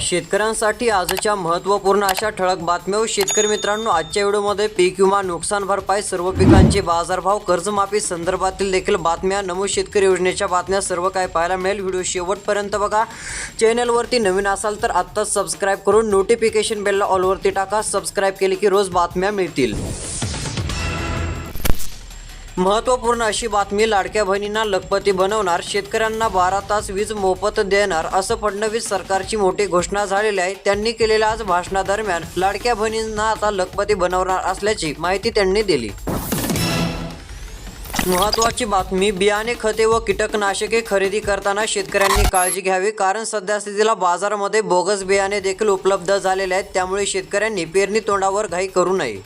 शेतकऱ्यांसाठी आजच्या महत्त्वपूर्ण अशा ठळक बातम्या हो. शेतकरी मित्रांनो आजच्या व्हिडिओमध्ये पीक विमा नुकसान भरपाई सर्व पिकांचे बाजारभाव कर्जमाफी संदर्भातील देखील बातम्या नमूद शेतकरी योजनेच्या बातम्या सर्व काही पाहायला मिळेल. व्हिडिओ शेवटपर्यंत बघा. चॅनलवरती नवीन असाल तर आत्ताच सबस्क्राईब करून नोटिफिकेशन बेलला ऑलवरती टाका. सबस्क्राईब केले की रोज बातम्या मिळतील. महत्त्वपूर्ण अशी बातमी लाडक्या बहिणींना लखपती बनवणार शेतकऱ्यांना बारा तास वीज मोफत देणार असं फडणवीस सरकारची मोठी घोषणा झालेली आहे. त्यांनी केलेल्या आज भाषणादरम्यान लाडक्या बहिणींना आता लखपती बनवणार असल्याची माहिती त्यांनी दिली. महत्वाची बातमी बियाणे खते व कीटकनाशके खरेदी करताना शेतकऱ्यांनी काळजी घ्यावी कारण सध्या स्थितीला बाजारामध्ये बोगस बियाणे देखील उपलब्ध झालेले आहेत. त्यामुळे शेतकऱ्यांनी पेरणी तोंडावर घाई करू नये.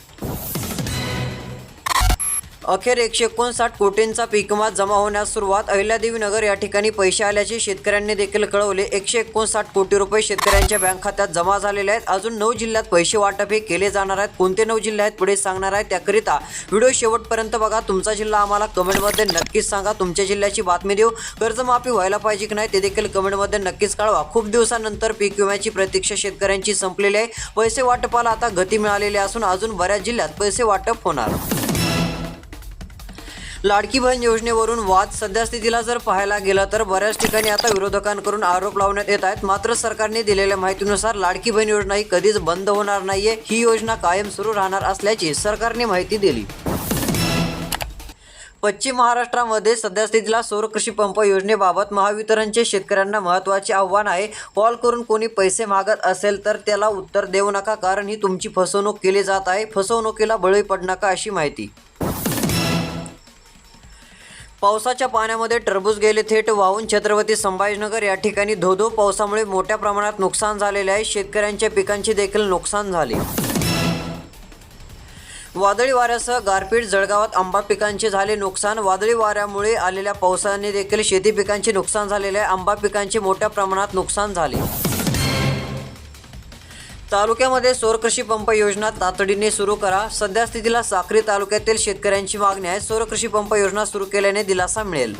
अखेर एकशे एकोणसाठ कोटींचा पीक विमा जमा होण्यास सुरुवात अहिल्यादेवी नगर या ठिकाणी पैसे आल्याचे शेतकऱ्यांनी देखील कळवले. एकशे एकोणसाठ कोटी रुपये शेतकऱ्यांच्या बँक खात्यात जमा झालेले आहेत. अजून नऊ जिल्ह्यात पैसे वाटप हे केले जाणार आहेत. कोणते नऊ जिल्हे आहेत पुढे सांगणार आहे त्याकरिता व्हिडिओ शेवटपर्यंत बघा. तुमचा जिल्हा आम्हाला कमेंटमध्ये नक्कीच सांगा. तुमच्या जिल्ह्याची बातमी देऊ. कर्जमाफी व्हायला पाहिजे की नाही ते देखील कमेंटमध्ये नक्कीच कळवा. खूप दिवसानंतर पीक विम्याची प्रतीक्षा शेतकऱ्यांची संपलेली आहे. पैसे वाटपाला आता गती मिळालेली असून अजून बऱ्याच जिल्ह्यात पैसे वाटप होणार. लाडकी बहीण योजनेवरून वाद सध्यास्थितीला जर पाहायला गेलं तर बऱ्याच ठिकाणी आता विरोधकांकडून आरोप लावण्यात येत आहेत. मात्र सरकारने दिलेल्या माहितीनुसार लाडकी बहीण योजना ही कधीच बंद होणार नाहीये. ही योजना कायम सुरू राहणार असल्याची सरकारने माहिती दिली. पश्चिम महाराष्ट्रामध्ये सध्यास्थितीला सौर कृषी पंप योजनेबाबत महावितरणचे शेतकऱ्यांना महत्त्वाचे आव्हान आहे. कॉल करून कोणी पैसे मागत असेल तर त्याला उत्तर देऊ नका कारण ही तुमची फसवणूक केली जात आहे. फसवणुकीला बळी पड नका अशी माहिती. पावसाच्या पाण्यामध्ये टरबूज गेले थेट वाहून छत्रपती संभाजीनगर या ठिकाणी धोधो पावसामुळे मोठ्या प्रमाणात नुकसान झालेले आहे. शेतकऱ्यांच्या पिकांचे देखील नुकसान झाले. वादळी वाऱ्यासह गारपीट जळगावात आंबा पिकांचे झाले नुकसान. वादळी वाऱ्यामुळे आलेल्या पावसाने देखील शेती पिकांचे नुकसान झालेले आहे. आंबा पिकांचे मोठ्या प्रमाणात नुकसान झाले. तालुक्यामध्ये सौर कृषी पंप योजना तातडीने सुरू करा. सध्या स्थितीला साक्री तालुक्यातील शेतकऱ्यांची मागणी आहे. सौर कृषी पंप योजना सुरू केल्याने दिलासा मिळेल.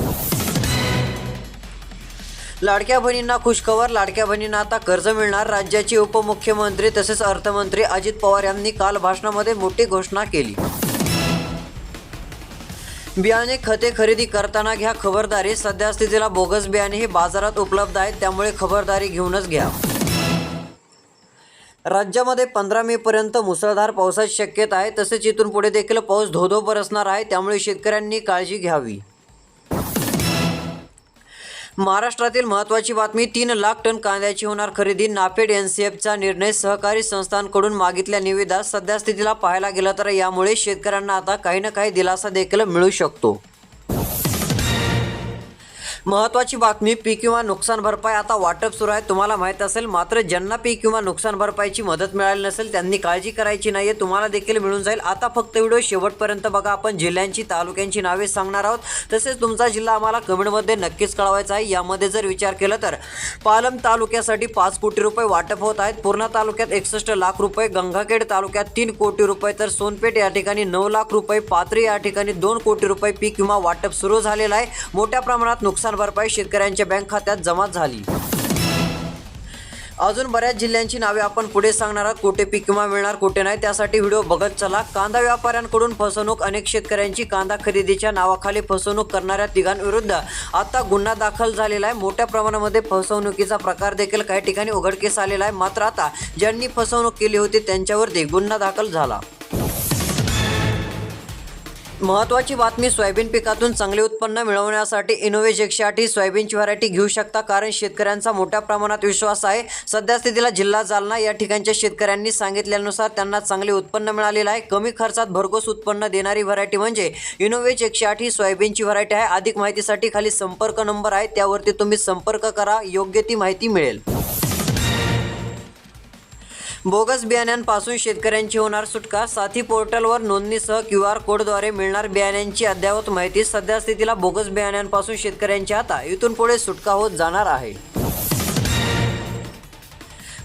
लाडक्या बहिणींना खुशखबर लाडक्या बहिणींना आता कर्ज मिळणार. राज्याचे उपमुख्यमंत्री तसेच अर्थमंत्री अजित पवार यांनी काल भाषणामध्ये मोठी घोषणा केली. बियाणे खते खरेदी करताना घ्या खबरदारी. सध्या स्थितीला बोगस बियाणे हे बाजारात उपलब्ध आहेत. त्यामुळे खबरदारी घेऊनच घ्या. राज्यामध्ये पंधरा मे पर्यंत मुसळधार पावसाची शक्यता आहे. तसेच इथून पुढे देखील पाऊस धोधो बरसणार आहे. त्यामुळे शेतकऱ्यांनी काळजी घ्यावी. महाराष्ट्रातील महत्त्वाची बातमी तीन लाख टन कांद्याची होणार खरेदी. नापेड एन सी एफचा निर्णय सहकारी संस्थांकडून मागितल्या निविदा सध्या स्थितीला पाहायला गेला तर यामुळे शेतकऱ्यांना आता काही ना काही दिलासा देखील मिळू शकतो. महत्त्वाची बातमी पीक किंवा नुकसान भरपाई. आता वाटप सुरू आहे. तुम्हाला माहीत असेल मात्र ज्यांना पीक किंवा नुकसान भरपाईची मदत मिळाली नसेल त्यांनी काळजी करायची नाही आहे तुम्हाला देखील मिळून जाईल. आता फक्त व्हिडिओ शेवटपर्यंत बघा. आपण जिल्ह्यांची तालुक्यांची नावे सांगणार आहोत. तसेच तुमचा जिल्हा आम्हाला कमेंटमध्ये नक्कीच कळवायचा आहे. यामध्ये जर विचार केला तर पालम तालुक्यासाठी पाच कोटी रुपये वाटप होत आहेत. पूर्णा तालुक्यात एकसष्ट लाख रुपये गंगाखेड तालुक्यात तीन कोटी रुपये तर सोनपेठ या ठिकाणी नऊ लाख रुपये पात्री या ठिकाणी दोन कोटी रुपये पीक विमा वाटप सुरू झालेलं आहे. मोठ्या प्रमाणात नुकसान भरपाई शेतकऱ्यांच्या बँक खात्यात जमा झाली. अजून बऱ्याच जिल्ह्यांची नावे आपण पुढे सांगणार आहोत. कुठे पीक विमा मिळणार कुठे नाही त्यासाठी व्हिडिओ बघत चला. कांदा व्यापाऱ्यांकडून फसवणूक अनेक शेतकऱ्यांची कांदा खरेदीच्या नावाखाली फसवणूक करणाऱ्या तिघांविरुद्ध आता गुन्हा दाखल झालेला आहे. मोठ्या प्रमाणामध्ये फसवणुकीचा प्रकार देखील काही ठिकाणी उघडकीस आलेला आहे. मात्र आता ज्यांनी फसवणूक केली होती त्यांच्यावरती गुन्हा दाखल झाला. महत्त्वाची बातमी सोयाबीन पिकातून चांगले उत्पन्न मिळवण्यासाठी इनोव्हेज एकशे आठ ही सोयाबीनची व्हरायटी घेऊ शकता कारण शेतकऱ्यांचा मोठ्या प्रमाणात विश्वास आहे. सध्या स्थितीला जिल्हा जालना या ठिकाणच्या शेतकऱ्यांनी सांगितल्यानुसार त्यांना चांगले उत्पन्न मिळालेलं आहे. कमी खर्चात भरघोस उत्पन्न देणारी व्हरायटी म्हणजे इनोव्हेज एकशे आठ ही सोयाबीनची व्हरायटी आहे. अधिक माहितीसाठी खाली संपर्क नंबर आहे. त्यावरती तुम्ही संपर्क करा. योग्य ती माहिती मिळेल. बोगस बियाण्यांपासून शेतकऱ्यांची होणार सुटका. साथी पोर्टलवर नोंदणीसह क्यू आर कोडद्वारे मिळणार बियाण्यांची अद्ययावत माहिती. सध्या स्थितीला बोगस बियाण्यांपासून शेतकऱ्यांच्या आता इथून पुढे सुटका होत जाणार आहे.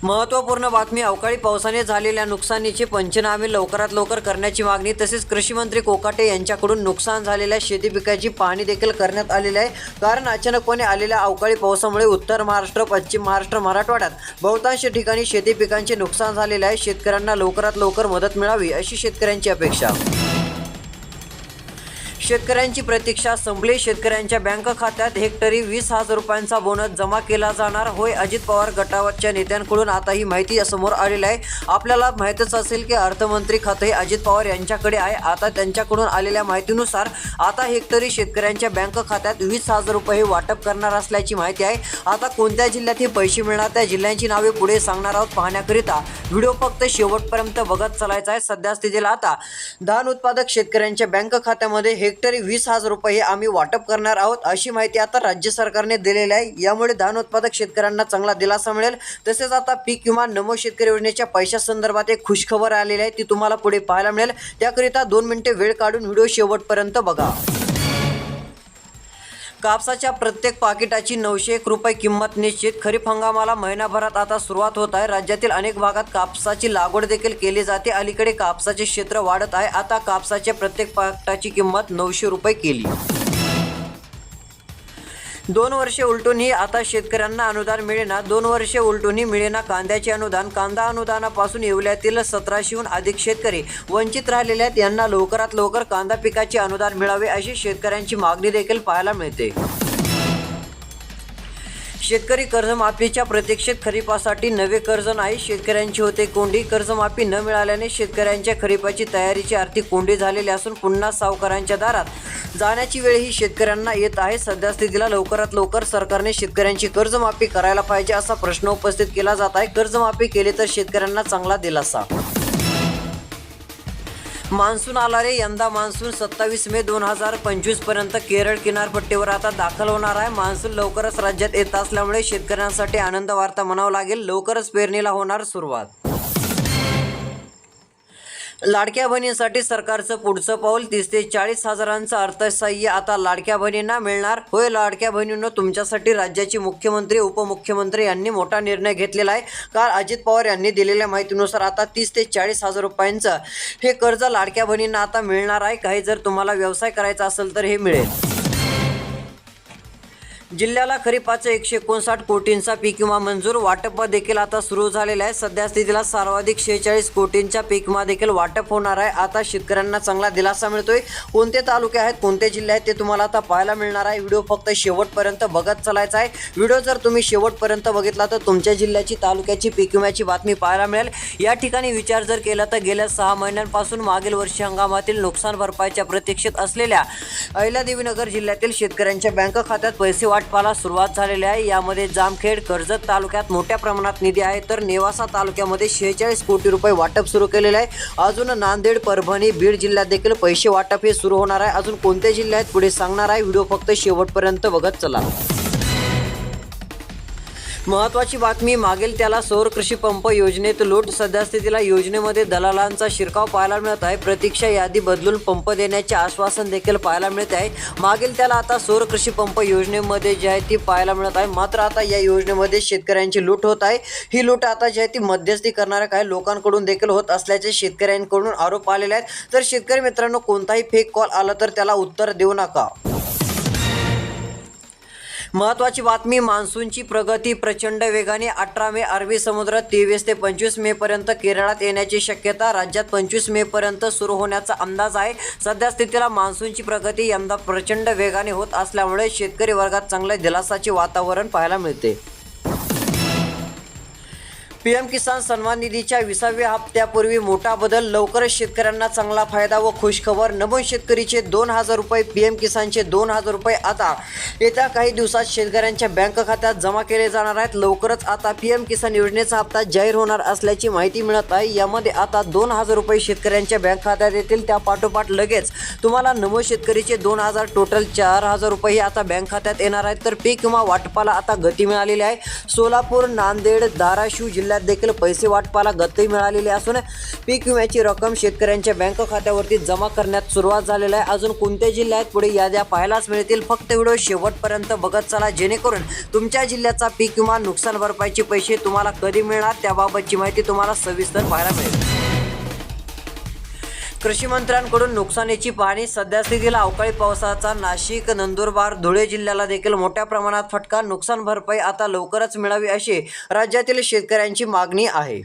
महत्त्वपूर्ण बातमी अवकाळी पावसाने झालेल्या नुकसानीचे पंचनामे लवकरात लवकर करण्याची मागणी तसेच कृषी मंत्री कोकाटे यांच्याकडून नुकसान झालेल्या शेती पिकाची पाहणी देखील करण्यात आलेली आहे. कारण अचानकपणे आलेल्या अवकाळी पावसामुळे उत्तर महाराष्ट्र पश्चिम महाराष्ट्र मराठवाड्यात बहुतांश ठिकाणी शेती पिकांचे नुकसान झालेले आहे. शेतकऱ्यांना लवकरात लवकर मदत मिळावी अशी शेतकऱ्यांची अपेक्षा. शेतकऱ्यांची प्रतीक्षा संपली. शेतकऱ्यांच्या बँक खात्यात हेक्टरी वीस हजार रुपयांचा बोनस जमा केला जाणार. होय अजित पवार गटावरच्या नेत्यांकडून आता ही माहिती समोर आलेली आहे. आपल्याला माहीतच असेल की अर्थमंत्री खाते अजित पवार यांच्याकडे आहे. आता त्यांच्याकडून आलेल्या माहितीनुसार आता हेक्टरी शेतकऱ्यांच्या बँक खात्यात वीस हजार रुपये वाटप करणार असल्याची माहिती आहे. आता कोणत्या जिल्ह्यात हे पैसे मिळणार त्या जिल्ह्यांची नावे पुढे सांगणार आहोत पाहण्याकरिता. व्हिडिओ फक्त शेवटपर्यंत बघत चालायचा आहे. सध्या स्थितीला आता धान उत्पादक शेतकऱ्यांच्या बँक खात्यामध्ये हे हेक्टरी वीस हजार रुपये आम्ही वाटप करणार आहोत अशी माहिती आता राज्य सरकारने दिलेली आहे. यामुळे धान उत्पादक शेतकऱ्यांना चांगला दिलासा मिळेल. तसेच आता पीक विमा नमो शेतकरी योजनेच्या पैशासंदर्भात एक खुशखबर आलेली आहे ती तुम्हाला पुढे पाहायला मिळेल. त्याकरिता दोन मिनिटे वेळ काढून व्हिडिओ शेवटपर्यंत बघा. कापसाच्या प्रत्येक पाकिटाची नऊशे एक रुपये किंमत निश्चित. खरीप हंगामाला महिनाभरात आता सुरुवात होत आहे. राज्यातील अनेक भागात कापसाची लागवड देखील केली जाते. अलीकडे कापसाचे क्षेत्र वाढत आहे. आता कापसाच्या प्रत्येक पाकिटाची किंमत नऊशे रुपये केली. दोन वर्षे उलटूनही आता शेतकऱ्यांना अनुदान मिळेना. दोन वर्षे उलटूनही मिळेना कांद्याचे अनुदान. कांदा अनुदानापासून येवल्यातील सतराशेहून अधिक शेतकरी वंचित राहिलेले आहेत यांना लवकरात लवकर कांदा पिकाचे अनुदान मिळावे अशी शेतकऱ्यांची मागणी देखील पाहायला मिळते. शेतकरी कर्जमाफीच्या प्रतीक्षेत खरीपासाठी नवे कर्ज नाही. शेतकऱ्यांची होते कोंडी. कर्जमाफी न मिळाल्याने शेतकऱ्यांच्या खरीपाची तयारीची आर्थिक कोंडी झालेली असून पुन्हा सावकारांच्या दारात जाण्याची वेळ ही शेतकऱ्यांना येत आहे. सध्या स्थितीला लवकरात लवकर सरकारने शेतकऱ्यांची कर्जमाफी करायला पाहिजे असा प्रश्न उपस्थित केला जात आहे. कर्जमाफी केली तर शेतकऱ्यांना चांगला दिलासा. मान्सून आला रे यंदा मान्सून सत्तावीस मे दोन हजार पंचवीसपर्यंत केरळ किनारपट्टीवर आता दाखल होणार आहे. मान्सून लवकरच राज्यात येत असल्यामुळे शेतकऱ्यांसाठी आनंद वार्ता म्हणावं लागेल. लवकरच पेरणीला होणार सुरुवात. लाडक्या बहिणींसाठी सरकारचं पुढचं पाऊल तीस ते चाळीस हजारांचं अर्थसहाय्य आता लाडक्या बहिणींना मिळणार. होय लाडक्या बहिणींनो तुमच्यासाठी राज्याचे मुख्यमंत्री उपमुख्यमंत्री यांनी मोठा निर्णय घेतलेला आहे. काल अजित पवार यांनी दिलेल्या माहितीनुसार आता तीस ते चाळीस हजार रुपयांचं हे कर्ज लाडक्या बहिणींना आता मिळणार आहे. काही जर तुम्हाला व्यवसाय करायचा असेल तर हे मिळेल. जिल्ह्याला खरीपाचं एकशे एकोणसाठ कोटींचा पीक विमा मंजूर. वाटप देखील आता सुरू झालेला आहे. सध्या स्थितीला सर्वाधिक शेहेचाळीस कोटींचा पीक विमा देखील वाटप होणार आहे. आता शेतकऱ्यांना चांगला दिलासा मिळतोय. कोणते तालुके आहेत कोणते जिल्हे आहेत ते तुम्हाला आता पाहायला मिळणार आहे. व्हिडिओ फक्त शेवटपर्यंत बघत चालायचा आहे. व्हिडिओ जर तुम्ही शेवटपर्यंत बघितला तर तुमच्या जिल्ह्याची तालुक्याची पीक विम्याची बातमी पाहायला मिळेल. या ठिकाणी विचार जर केला तर गेल्या सहा महिन्यांपासून मागील वर्षी हंगामातील नुकसान भरपाईच्या प्रतीक्षेत असलेल्या अहिल्यादेवीनगर जिल्ह्यातील शेतकऱ्यांच्या बँक खात्यात पैसे वाट वाटपाला सुरुवात झालेली आहे. यामध्ये जामखेड कर्जत तालुक्यात मोठ्या प्रमाणात निधी आहे. तर नेवासा तालुक्यामध्ये शेहेचाळीस कोटी रुपये वाटप सुरू केलेले आहे. अजून नांदेड परभणी बीड जिल्ह्यात देखील पैसे वाटप हे सुरू होणार आहे. अजून कोणते जिल्हे आहेत पुढे सांगणार आहे? व्हिडिओ फक्त शेवटपर्यंत बघत चला. महत्वाची बातमी मागेल त्याला सौर कृषी पंप योजनेत लूट सध्यास्थितीला योजनेमध्ये दलालांचा शिरकाव पाहायला मिळत आहे. प्रतीक्षा यादी बदलून पंप देण्याचे आश्वासन देखील पाहायला मिळत आहे. मागेल त्याला आता सौर कृषी पंप योजनेमध्ये जी आहे ती पाहायला मिळत आहे. मात्र आता या योजनेमध्ये शेतकऱ्यांची लूट होत आहे. ही लूट आता जी आहे ती मध्यस्थी करणाऱ्या काही लोकांकडून देखील होत असल्याचे शेतकऱ्यांकडून आरोप आलेले आहेत. तर शेतकरी मित्रांनो कोणताही फेक कॉल आला तर त्याला उत्तर देऊ नका. महत्वाची बातमी मान्सूनची प्रगती प्रचंड वेगाने अठरा मे अरबी समुद्रात तेवीस ते पंचवीस मे पर्यंत केरळात येण्याची शक्यता राज्यात पंचवीस मे पर्यंत सुरू होण्याचा अंदाज आहे. सध्या स्थितीला मान्सूनची प्रगती यंदा प्रचंड वेगाने होत असल्यामुळे शेतकरी वर्गात चांगल्या दिलासाचे वातावरण पाहायला मिळते. पीएम किसान सन्मान निधीच्या विसाव्या हप्त्यापूर्वी मोठा बदल. लवकरच शेतकऱ्यांना चांगला फायदा व खुशखबर. नमून शेतकरीचे दोन हजार रुपये पीएम किसानचे दोन हजार रुपये आता. येत्या काही दिवसात शेतकऱ्यांच्या बँक खात्यात जमा केले जाणार आहेत. लवकरच आता पीएम किसान योजनेचा हप्ता जाहीर होणार असल्याची माहिती मिळत आहे. यामध्ये आता दोन हजार रुपये शेतकऱ्यांच्या बँक खात्यात येतील. त्या पाठोपाठ लगेच तुम्हाला नमो शेतकरीचे दोन हजार टोटल चार हजार रुपये आता बँक खात्यात येणार आहेत. तर पीक विमा वाटपाला आता गती मिळालेली आहे. सोलापूर नांदेड धाराशिव जिल्ह्यात जिल्ह्यात देखील पैसे वाटपाला गती मिळालेली असून पीक विम्याची रक्कम शेतकऱ्यांच्या बँक खात्यावरती जमा करण्यात सुरुवात झालेली आहे. अजून कोणत्या जिल्ह्यात पुढे याद्या पाहायलाच मिळतील. फक्त व्हिडिओ शेवटपर्यंत बघत चला. जेणेकरून तुमच्या जिल्ह्याचा पीक विमा नुकसान भरपाईचे पैसे तुम्हाला कधी मिळणार त्याबाबतची माहिती तुम्हाला सविस्तर पाहायला मिळेल. कृषी मंत्र्यांकडून नुकसानीची पाहणी. सध्या स्थितीला अवकाळी पावसाचा नाशिक नंदुरबार धुळे जिल्ह्याला देखील मोठ्या प्रमाणात फटका. नुकसान भरपाई आता लवकरच मिळावी अशी राज्यातील शेतकऱ्यांची मागणी आहे.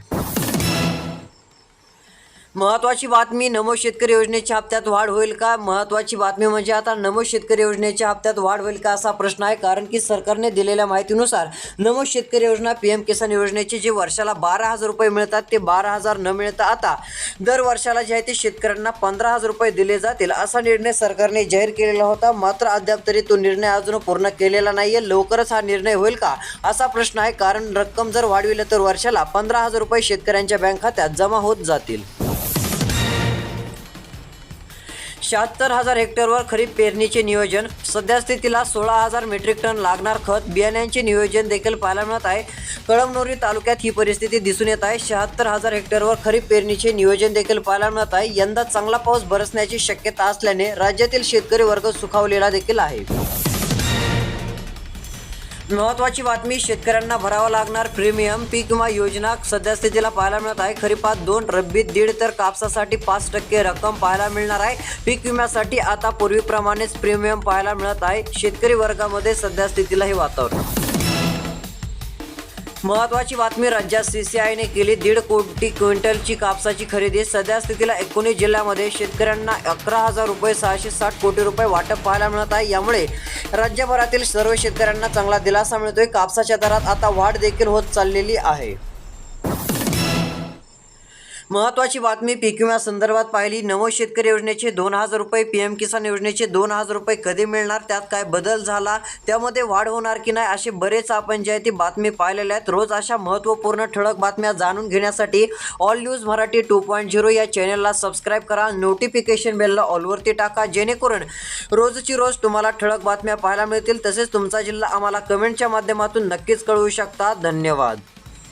महत्वाची बातमी नमो शेतकरी योजनेच्या हप्त्यात वाढ होईल का? महत्वाची बातमी म्हणजे आता नमो शेतकरी योजनेच्या हप्त्यात वाढ होईल का असा प्रश्न आहे कारण की सरकारने दिलेल्या माहितीनुसार नमो शेतकरी योजना पी एम किसान योजनेचे जे वर्षाला बारा हजार रुपये मिळतात ते बारा हजार न मिळता आता दर वर्षाला जे आहे ते शेतकऱ्यांना पंधरा हजार रुपये दिले जातील असा निर्णय सरकारने जाहीर केलेला होता. मात्र अद्याप तरी तो निर्णय अजून पूर्ण केलेला नाही आहे लवकरच हा निर्णय होईल का असा प्रश्न आहे कारण रक्कम जर वाढविलं तर वर्षाला पंधरा हजार रुपये शेतकऱ्यांच्या बँक खात्यात जमा होत जातील. शहात्तर हजार हेक्टरवर खरीप पेरणीचे नियोजन. सध्या स्थितीला सोळा हजार मेट्रिक टन लागणार खत. बियाण्यांचे नियोजन देखील पाहायला मिळत आहे. कळमनुरी तालुक्यात ही परिस्थिती दिसून येत आहे. शहात्तर हजार हेक्टरवर खरीप पेरणीचे नियोजन देखील पाहायला मिळत आहे. यंदा चांगला पाऊस बरसण्याची शक्यता असल्याने राज्यातील शेतकरी वर्ग सुखावलेला देखील आहे. महत्वाची बातमी शेतकऱ्यांना भरावा लागणार प्रीमियम पीक विमा योजना सद्यस्थितीला पाहायला मिळत आहे. खरीपात दोन रब्बीत दीड तर कापसासाठी पाच टक्के रक्कम पाहायला मिळणार आहे. पीक विम्यासाठी आता पूर्वीप्रमाणेच प्रीमियम पाहायला मिळत आहे. शेतकरी वर्गामध्ये सद्यस्थितीला हे वातावरण. महत्वाची बातमी राज्यात सीसीआयने केली दीड कोटी क्विंटलची कापसाची खरेदी. सध्या स्थितीला एकोणीस जिल्ह्यामध्ये शेतकऱ्यांना अकरा हजार रुपये सहाशे साठ कोटी रुपये वाटप पाहायला मिळत आहे. यामुळे राज्यभरातील सर्व शेतकऱ्यांना चांगला दिलासा मिळतोय. कापसाच्या दरात आता वाढ देखील होत चाललेली आहे. महत्वाची बातमी पीक विम्यासंदर्भात पाहिली. नवो शेतकरी योजनेचे दोन हजार रुपये पी एम किसान योजनेचे दोन हजार रुपये कधी मिळणार? त्यात काय बदल झाला? त्यामध्ये वाढ होणार की नाही? असे बरेच आपण जे आहे ती बातमी पाहिलेल्या आहेत. रोज अशा महत्त्वपूर्ण ठळक बातम्या जाणून घेण्यासाठी All News Marathi two point zero या चॅनलला सबस्क्राईब करा. नोटिफिकेशन बेलला ऑलवरती टाका. जेणेकरून रोजची रोज तुम्हाला ठळक बातम्या पाहायला मिळतील. तसेच तुमचा जिल्हा आम्हाला कमेंटच्या माध्यमातून नक्कीच कळवू शकता. धन्यवाद.